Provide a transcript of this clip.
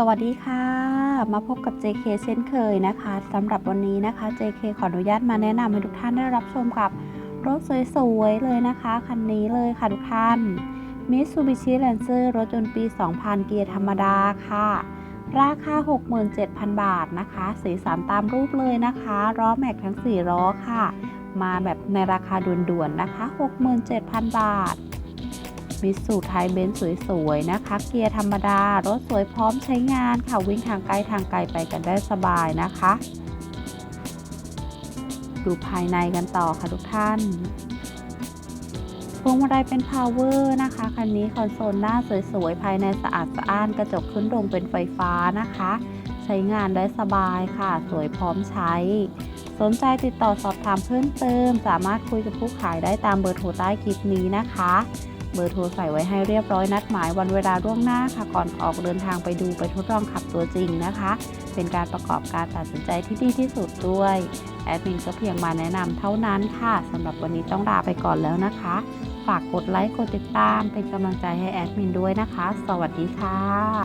สวัสดีค่ะ มาพบกับ JK เช่นเคยนะคะสำหรับวันนี้นะคะ JK ขออนุญาตมาแนะนำให้ทุกท่านได้รับชมกับรถสวยๆ เลยนะคะ คันนี้เลยค่ะทุกท่าน Mitsubishi Lancer รถยนต์ปี 2000 เกียร์ธรรมดาค่ะ ราคา 67,000 บาทนะคะ สีสันตามรูปเลยนะคะล้อแม็กทั้ง 4 ล้อค่ะ มาแบบในราคาด่วนๆนะคะ 67,000 บาท มิตซูไทยเบนซ์สวยๆนะคะ เกียร์ธรรมดา รถสวยพร้อมใช้งานค่ะ วิ่งทางไกลทางไกลไปกันได้สบายนะคะ ดูภายในกันต่อค่ะทุกท่านพวงมาลัยเป็นพาวเวอร์นะคะ คันนี้คอนโซลหน้าสวยๆ ภายในสะอาดสะอ้านกระจกขึ้นลงเป็นไฟฟ้านะคะ ใช้งานได้สบายค่ะ สวยพร้อมใช้สนใจติดต่อสอบถามเพิ่มเติม สามารถคุยกับผู้ขายได้ตามเบอร์โทรใต้คลิปนี้นะคะ เบอร์โทรใส่ไว้ให้เรียบร้อยนัดหมายวันเวลาล่วงหน้าค่ะ ก่อนออกเดินทางไปดูไปทดลองขับตัวจริงนะคะ เป็นการประกอบการตัดสินใจที่ดีที่สุดด้วยแอดมินก็เพียงมาแนะนำเท่านั้นค่ะสำหรับวันนี้ต้องลาไปก่อนแล้วนะคะ ฝากกดไลค์กดติดตามเป็นกำลังใจให้แอดมินด้วยนะคะ สวัสดีค่ะ